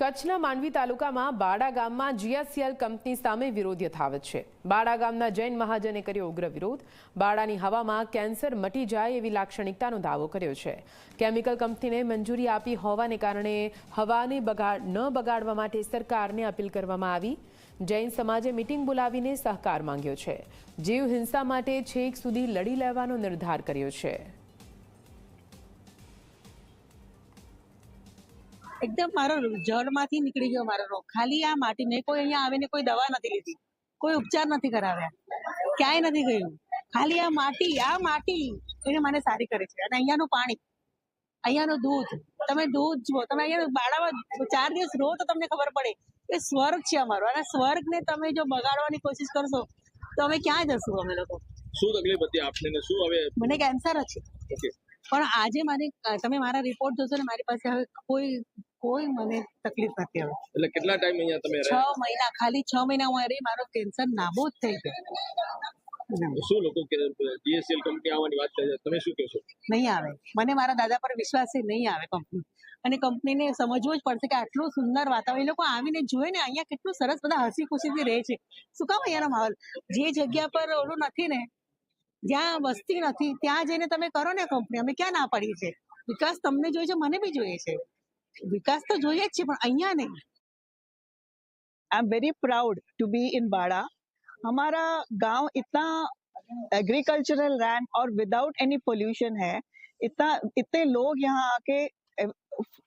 કચ્છના માંડવી તાલુકામાં બાડા ગામમાં જીએસસીએલ કંપની સામે વિરોધ યથાવત છે. બાડા ગામના જૈન મહાજને કર્યો ઉગ્ર વિરોધ. બાડાની હવામાં કેન્સર મટી જાય એવી લાક્ષણિકતાનો દાવો કર્યો છે. કેમિકલ કંપનીને મંજૂરી આપી હોવાને કારણે હવાને બગાડ ન બગાડવા માટે સરકારને અપીલ કરવામાં આવી. જૈન સમાજે મિટિંગ બોલાવીને સહકાર માંગ્યો છે. જીવ હિંસા માટે છેક સુધી લડી લેવાનો નિર્ધાર કર્યો છે. એકદમ મારો જળમાંથી નીકળી ગયો મારો રોગ. ખાલી આ માટી મેં કોઈ અહીંયા આવીને કોઈ દવા નથી લીધી. કોઈ ઉપચાર નથી કરાવ્યા. ક્યાંય નથી ગયું. ખાલી આ માટી આ માટી એને મને સારી કરે છે. અને અહીંયાનું પાણી અહીંયાનું દૂધ. તમે દૂધ જુઓ તમે અહીંયા બાળામાં ચાર દિવસ રહો તો તમને ખબર પડે એ સ્વર્ગ છે અમારો. અને સ્વર્ગને તમે જો બગાડવાની કોશિશ કરશો તો અમે ક્યાં જશું અમે લોકો? શું તકલીફ હતી આપને શું હવે? મને કેન્સર છે. પણ આજે મારી તમે મારા રિપોર્ટ જોશો ને મારી પાસે હવે કોઈ કોઈ મને તકલીફ નથી આવી. એટલે કેટલા ટાઈમ અહીંયા તમે છ મહિના ખાલી છ મહિના હું રહી મારો કેન્સર નાબૂદ થઈ ગયો. શું લોકો કે જીએસએલ કંપની આવવાની વાત કરે તમે શું કહેશો નહીં આવે. મને મારા દાદા પર વિશ્વાસ નહીં આવે કંપની અને કંપનીને સમજવું જ પડશે કે આટલું સુંદર વાતાવરણ એ લોકો આવીને જોઈ ને અહીંયા કેટલું સરસ બધા હસી ખુશીથી રહે છે. શું કામ અહીંયાનો માહોલ? જે જગ્યા પર ઓલું નથી ને જ્યાં વસ્તી નથી ત્યાં જઈને તમે કરો ને કંપની અમે ક્યાં ના પડી છે વિકાસ તમને જોઈએ છે મને બી જોઈએ છે. વિકાસ તો જોઈએ જ છે પણ અહીંયા નહીં I am very proud to be in Bara हमारा गांव इतना एग्रीकल्चरल लैंड और विदाउट एनी पोल्यूशन है इतना इतने लोग यहाँ आके अ,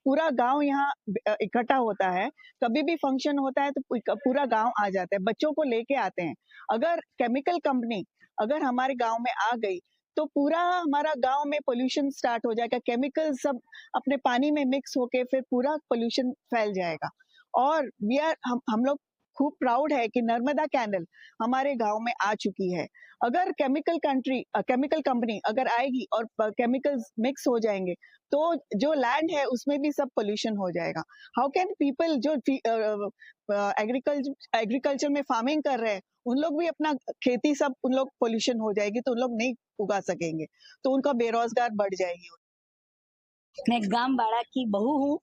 पूरा गांव यहाँ अ, इकट्ठा होता है कभी भी फंक्शन होता है तो पू- पूरा गांव आ जाता है बच्चों को लेके आते हैं अगर केमिकल कंपनी अगर हमारे गांव में आ गई तो पूरा हमारा गाँव में पोल्यूशन स्टार्ट हो जाएगा। केमिकल सब अपने पानी में मिक्स होके फिर पूरा पोल्यूशन फैल जाएगा। और वी आर हम हम लोग खूब प्राउड है कि नर्मदा कैनल हमारे गाँव में आ चुकी है। अगर केमिकल कंट्री केमिकल कंपनी अगर आएगी और केमिकल्स मिक्स हो जाएँगे तो जो लैंड है उसमें भी सब पोल्यूशन हो जाएगा। हाउ कैन पीपल जो एग्रीकल्चर एग्रीकल्चर में फ़ार्मिंग कर रहे हैं, उन लोग भी अपना खेती सब उन लोग पोल्यूशन हो जाएगी तो उन लोग नहीं उगा सकेंगे। तो उनका बेरोजगार बढ़ जाएगी। मैं गाँव बाड़ा की बहू हूँ,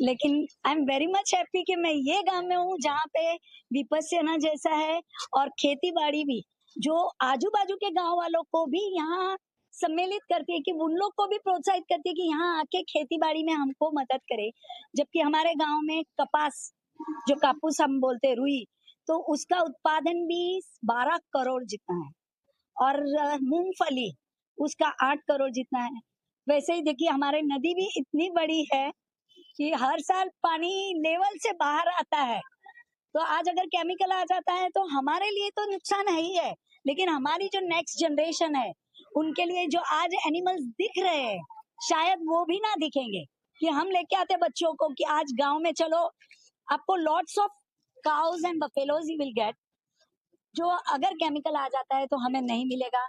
लेकिन I am very much happy कि मैं ये गाँव में हूँ जहाँ पे विपस्यना जैसा है और खेती बाड़ी भी, जो आजू बाजू के गाँव वालों को भी यहाँ सम्मिलित करती है कि उन लोग को भी प्रोत्साहित करती है कि यहाँ आके खेती बाड़ी में हमको मदद करे। जबकि हमारे गाँव में कपास, जो कापूस हम बोलते हैं, रुई तो उसका उत्पादन भी बारह करोड़ जितना है और मूंगफली, उसका आठ करोड़ जितना है। वैसे ही देखिए, हमारे नदी भी इतनी बड़ी है कि हर साल पानी लेवल से बाहर आता है। तो आज अगर केमिकल आ जाता है तो हमारे लिए तो नुकसान है ही है। लेकिन हमारी जो नेक्स्ट जनरेशन है, उनके लिए जो आज एनिमल्स दिख रहे हैं, शायद वो भी ना दिखेंगे कि हम लेके आते बच्चों को कि आज गाँव में चलो, आपको lots of cows and buffaloes will get जो अगर केमिकल आ जाता है तो हमें नहीं मिलेगा।